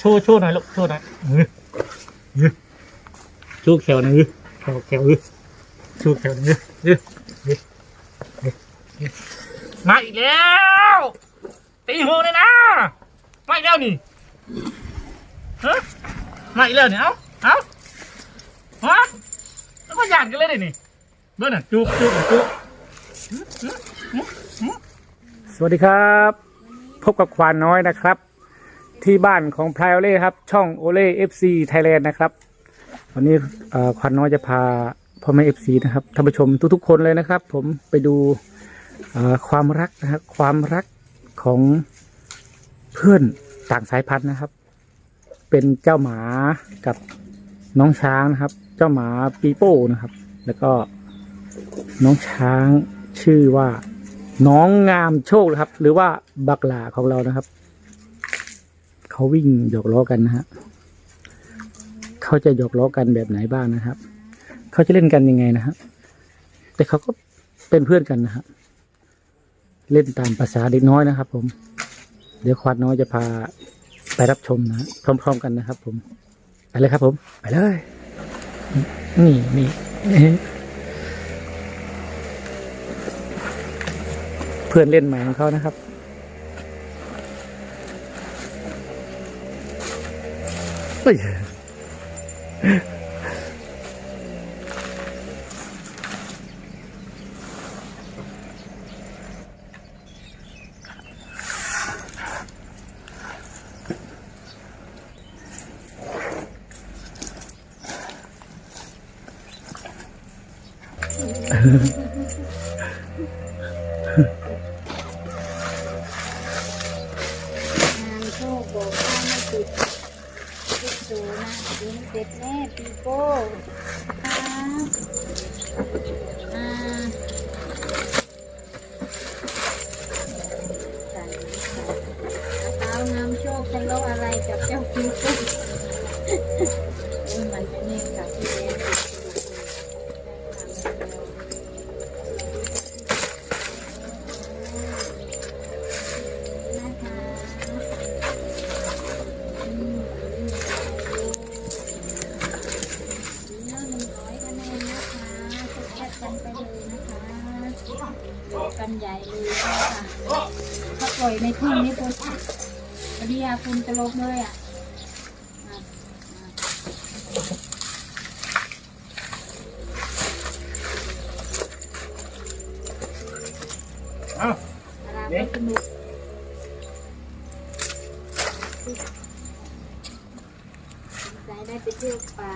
ชูชูหน่อยลูกชูหน่อยเออเออชูเขียวหน่อยเออเขียวเขียวเออชูเขียวหน่อยเออเออเออเออมาอีกแล้วตีหัวเลยนะมาอีกแล้วนี่ฮะมาอีกแล้วเนี่ยเอ้าเอ้าฮะแล้วก็หยาดกันเลยดี๋ยวนี่เบิ่งน่ะจุกจุกจุกสวัสดีครับ พบกับควานน้อยนะครับ ที่บ้านของพลายโอเล่ครับ ช่องโอเล่เอฟซีไทยแลนด์นะครับ วันนี้ควานน้อยจะพาพ่อแม่เอฟซีนะครับท่านผู้ชมทุกๆคนเลยนะครับ ผมไปดูความรักนะครับความรักของเพื่อนต่างสายพันธุ์นะครับ เป็นเจ้าหมากับน้องช้างนะครับ เจ้าหมาปีโป้นะครับ แล้วก็น้องช้างชื่อว่าน้องงามโชคนะครับ หรือว่าบักหลาของเรานะครับ เขาวิ่งหยอกล้อกันนะฮะเขาจะหยอกล้อกันแบบไหนบ้างนะครับเขาจะเล่นกันยังไงนะฮะแต่เขาก็เป็นเพื่อนกันนะฮะเล่นตามภาษาเด็กน้อยนะครับ ผม เดี๋ยวควาดน้อยจะพาไปรับชมนะพร้อม ๆ กันนะครับ ผมไปเลยครับผม ไปเลย นี่นี่เพื่อนเล่นใหม่ของเขานะครับ เเสร็จแน่ปีโป้ครับอ่าใส่กระเป๋างามโชคทะเลาะอะไรกับเจ้าปีโป้ ปล่อยในทุ่งนี่คุณอะพอดีอะคุณจะลงเลยอะเอาอะไรก็สนุกสายได้ไปเที่ยวป่า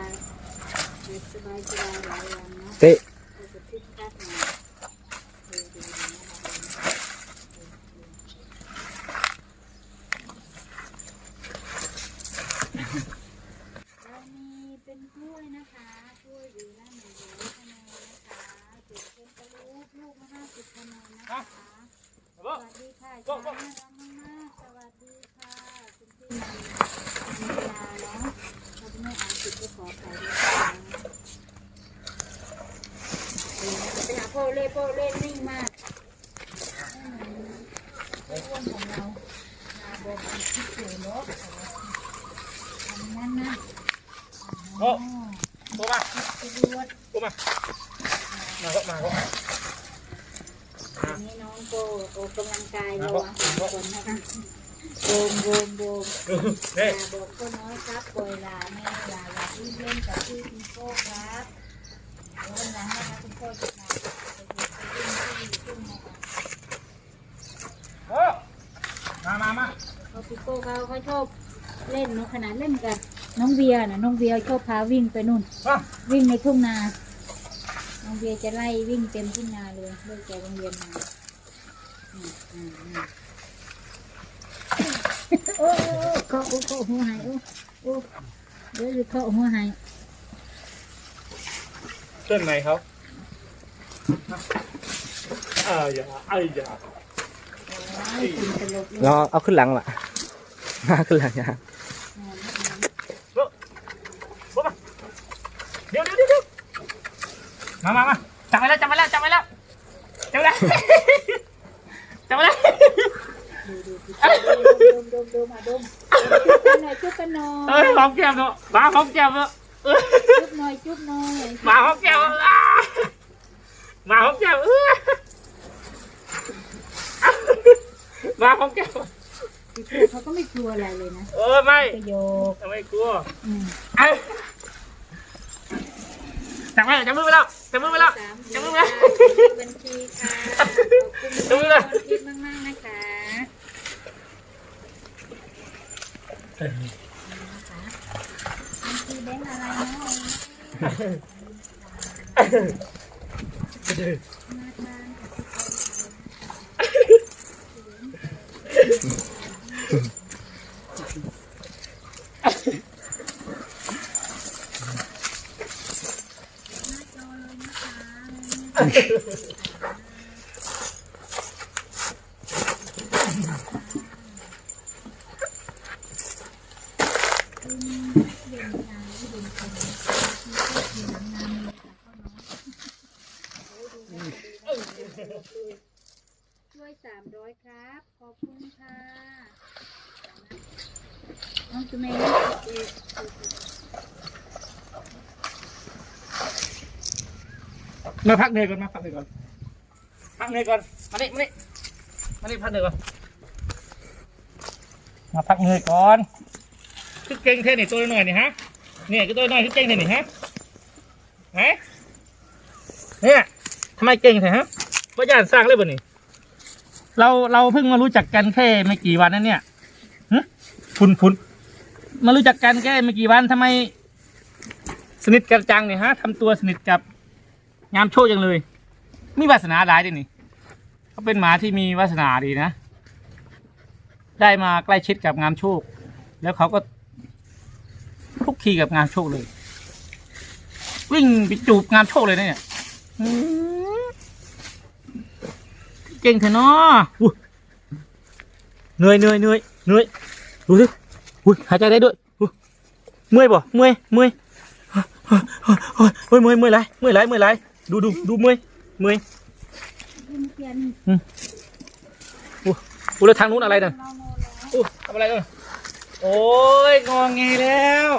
สบายสบายหลายวันเนาะเตะ เราจะพิจารณาดูดูเรามีเป็นกล้วยนะคะกล้วยอยู่ละหนึ่งร้อยคะแนนนะคะจุดเป็นตะลุกลูกละห้าสิบคะแนนนะคะ สวัสดี ค่ะช้างน่ารักมากๆสวัสดีค่ะคุณพี่นันมีเวลาเนาะเราจะไม่อ่านติดก็ขอไปด้วยค่ะเออไปหาพ่อเล่พ่อเล่นิ่งมากไม่เหมือนอ้วนของเรานาบอกมันคิดเสียเนาะทำนั้นนะโอ้โอ้มาไปดูว่าโอ้มา มาก็มาก็วั นนี้น้องโกออกกำลังกายเราอะสองคนนะคะโบมโบมโบมเน่อย่าบอกก็น้อยครับปล่อยหลานแม่อย่าอยากรีบเล่นกับพี่คุณโก้ครับเดี๋ยววันหลังนะคะคุณพ่อจะมาไปดูไปวิ่งที่ทุ่งนะคะโอ้มามามาเพราะพี่โก้เขาเขาชอบเล่นเนาะขนาดเล่นกับน้องเบียร์นะน้องเบียร์ชอบพาวิ่งไปนู่นมาวิ่งในทุ่งนา น้องเบียจะไล่วิ่งเต็มทุ่งนาเลยเลิกจากโรงเรียนมาอืมอืมอืมโอ้โอ้โอ้เคาะโอ้หัวหายโอ้โอ้เดี๋ยวจะเคาะหัวหายเต้นไหนเขาเอ้ยอย่าเอ้ยอย่า เราเอาขึ้นหลังล่ะมาขึ้นหลังยังโอ้โอ้มาเดี๋ยวเดี๋ยวเดี๋ยวเดี๋ยว มามามาจับไปแล้วจับไปแล้วจับไปแล้วจับไปแล้วจับไปแล้วดูดูดูดมดมดมอะดมกันหน่อยจุ๊บกันหน่อยเอ้ยหอมแก้มเนาะมาหอมแก้มเนาะเอ้ยจุ๊บหน่อยจุ๊บหน่อยมาหอมแก้มอ้ามาหอมแก้มเอ้ยมาหอมแก้มพี่พูดเขาก็ไม่กลัวอะไรเลยนะเออไม่ประโยคไม่กลัวอืมเอ้ย จับไว้จับมือไปแล้วจับมือไปแล้วสามจับมือไปค่ะแล้วบัญชีค่ะขอบคุณจับมือไปแล้วคนคิดมากๆนะคะบัญชีแบงค์อะไรเนาะธนาคาร ช่วยสามร้อยครับ ขอบคุณค่ะน้องจุเมย์เอ๊ะ มาพักเหนื่อยก่อนมาพักเหนื่อยก่อนพักเหนื่อยก่อนมานี่มานี่มานี่พักเหนื่อยก่อนมาพักเหนื่อยก่อนคือเก่งแค่นี่ตัวหน่อยนี่ฮะเนี่ยก็ตัวหน่อยคือเก่งแค่นี่ฮะไหนเนี่ยทำไมเก่งแท้ฮะว่าญาติสร้างเลยบ่นี่เราเราเพิ่งมารู้จักกันแค่ไม่กี่วันนั่นเนี่ยหึฝุ่นฝุ่นมารู้จักกันแค่ไม่กี่วันทำไม สนิทกันจังเนี่ยฮะทำตัวสนิทกับ งามโชคจังเลย มีวาสนาหลายดินี่เขาเป็นหมาที่มีวาสนาดีนะ ได้มาใกล้ชิดกับงามโชค แล้วเขาก็คลุกคลีกับงามโชคเลย วิ่งไปจูบงามโชคเลยนะเนี่ยเก่งเถอะเนาะเหนื่อยเหนื่อยเหนื่อยเหนื่อยดูสิหายใจได้ด้วยเมื่อยบ่เมื่อยเมื่อยโอ้ยโอ้ยเมื่อยเมื่อยไรเมื่อยไรเมื่อยไร ดูดูดูเมื่อยเมื่อยยิ้มเพียนอู้แล้วทางนู้นอะไรนั่นเราโมแล้วอู้ทำอะไรกันโอ้ยงองเงแล้ว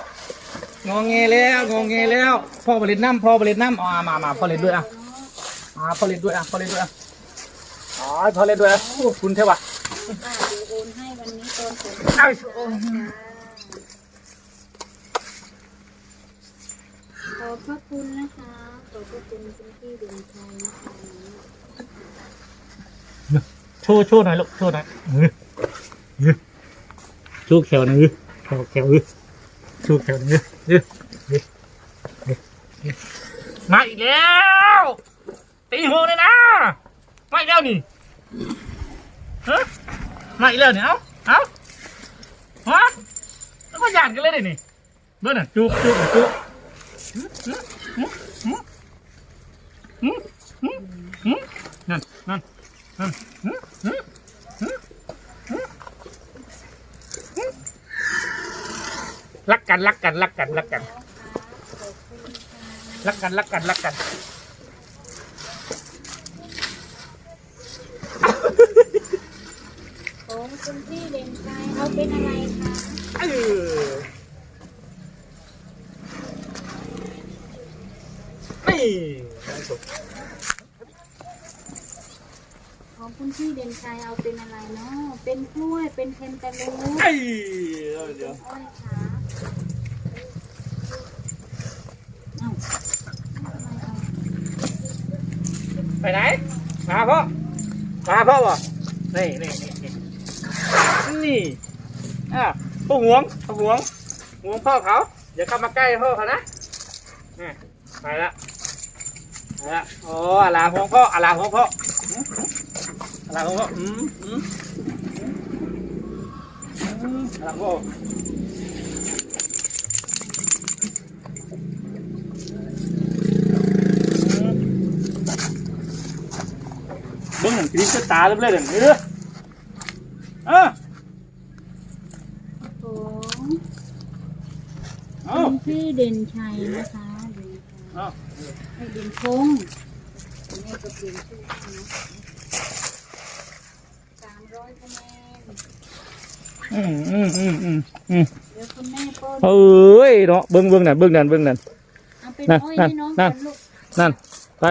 งองเงแล้วงองเงแล้วพ่อผลิตน้ำพ่อผลิตน้ำอ๋อมามาพ่อเล่นด้วยอะอ่าพ่อเล่นด้วยอะพ่อเล่นด้วยอะอ๋อพ่อเล่นด้วยอะโอ้คุณเท่ว่ะอ่าเดี๋ยวโอนให้วันนี้ตอนผมเอ้าขอบพระคุณนะคะ ขอบพระคุณคุณพี่เด่นชัยนะคะโชว์โชว์หน่อยลูกโชว์หน่อยเออเออโชว์แขวหน่อยเออโชว์แขวเออโชว์แขวหน่อยเออเออเออเออมาอีกแล้วตีหัวเลยนะมาอีกแล้วนี่ฮะมาอีกแล้วนี่เอ้าเอ้าฮะแล้วก็หยาดกันเลยเดี๋ยวนี่เบ้อน่ะจุ๊บจุ๊บจุ๊บ หืมหืมหืมหืมหืมนั่นนั่นรักกันรักกันรักกันรักกันรักกันรักกันรักกันของคุณพี่เด่นชัยเอาเป็นอะไรคะเออนี่ ของคุณพี่เด่นชัยเอาเป็นอะไรเนาะเป็นกล้วย เป็นเคนตาลูป ไอ้เดี๋ยวอ้อยขาเอ้าทำไมเอาไปไหน มาพ่อ มาพ่อบ่นี่นี่นี่นี่นี่อะพ่อหวงพ่อหวงหวงพ่อเขาอย่าเข้ามาใกล้พ่อเขานะนี่ไปละ ไปละโอ้อาลาของพ่ออาลาของพ่ออืมอาลาของพ่ออืมอืมอืมอาลาของพ่ออืมเบิ้งหนังกรี๊ดตาเรื่อยๆเดี๋ยวนี้เด้อเออของเอาคุณพี่เด่นชัยนะคะเด่นชัยเอา ให้เด่นพงษ์แม่ก็เปลี่ยนชื่อให้นะสามร้อยคะแนนอืมอืมอืมอืมอืมเดี๋ยวคุณแม่ป้อนเอ้ยเนาะเบิ้งเบิ้งนั่นเบิ้งนั่นเบิ้งนั่น เอาไปนั่นอ้อยนั่นให้น้องนั่ก่อนนลูกนั่นไป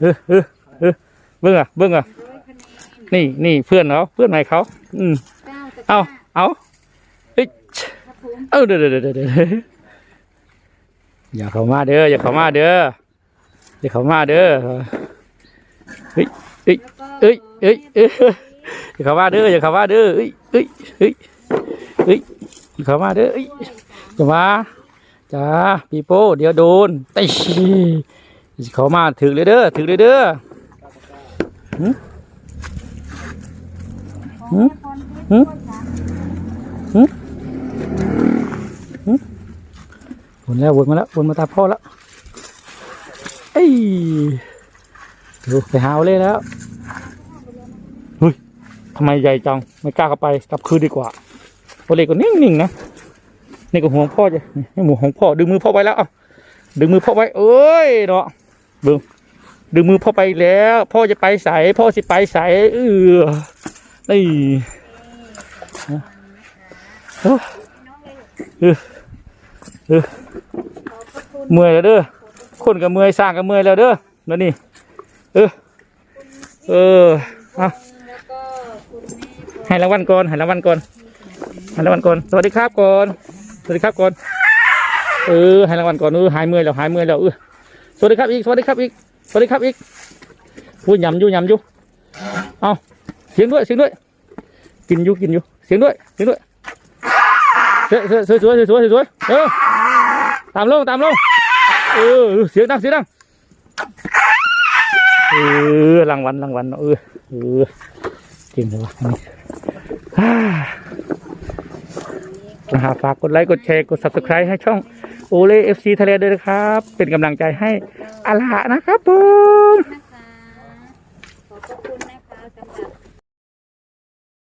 เออเออเออเบิ้งอะเบิ้งอะร้อยคะแนนนี่นี่เพื่อนเขาเพื่อนใหม่เขาอืมเก้าตะกเอาร้าเอาเอ้ยครับผมเออเด้อเด้อเด้อเด้อเด้ อย่าเข้ามาเด้ออย่าเข้ามาเด้ออย่าเข้ามาเด้อเฮ้ยเอ้ยเอ้ยเอ้ยอย่าเข้ามาเด้ออย่าเข้ามาเด้อเอ้ยเอ้ยเอ้ยเอ้ยอย่าเข้ามาเด้อเอ้ยอย่ามาจ้าปีโป้เดี๋ยวโดนตีอย่าเข้ามาถึงเลยเด้อถึงเลยเด้อของแม่พรเพชรหืม กล้วยสาม วนแล้ววนมาแล้ววนมาตาพ่อแล้วเอ้ยดูไปหาเอาเลยแล้วเฮ้ยทำไมใหญ่จังไม่กล้าเข้าไปกลับคืนดีกว่าโอเล็กก็นิ่งๆนะนี่ก็ห่วงพ่อจ้ะให้หมูของพ่อดึงมือพ่อไว้แล้วอ้าดึงมือพ่อไว้เอ้ยเนาะดึงดึงมือพ่อไปแล้ว พ่อจะไปใสพ่อสิไปใสเออนี่เออ เออเมื่อยแล้วเด้อคนกับเมื่อยสร้างกับเมื่อยแล้วเด้อนั่นนี่เออเออเอาให้รางวัลก่อนให้รางวัลก่อนให้รางวัลก่อนสวัสดีครับก่อนสวัสดีครับก่อนเออให้รางวัลก่อนเออหายเมื่อยแล้วหายเมื่อยแล้วเออสวัสดีครับอีกสวัสดีครับอีกสวัสดีครับอีกพูดยำอยู่ยำอยู่เอาเสียงด้วยเสียงด้วย กินอยู่กินอยู่เสียงด้วยเสียงด้วยเสียสวยสวยสวยสวยสวยเออ ตามลงตามลงเออเสียงดังเสียงดังเออรางวัลรางวัลเนอะเออเออเก่งเลยวะอันนี้ฮ่านะฮะฝากกดไลค์กดแชร์กด subscribe ให้ช่องโอเล่เอฟซีทะเลด้วยนะครับ เป็นกำลังใจให้อาลานะครับผม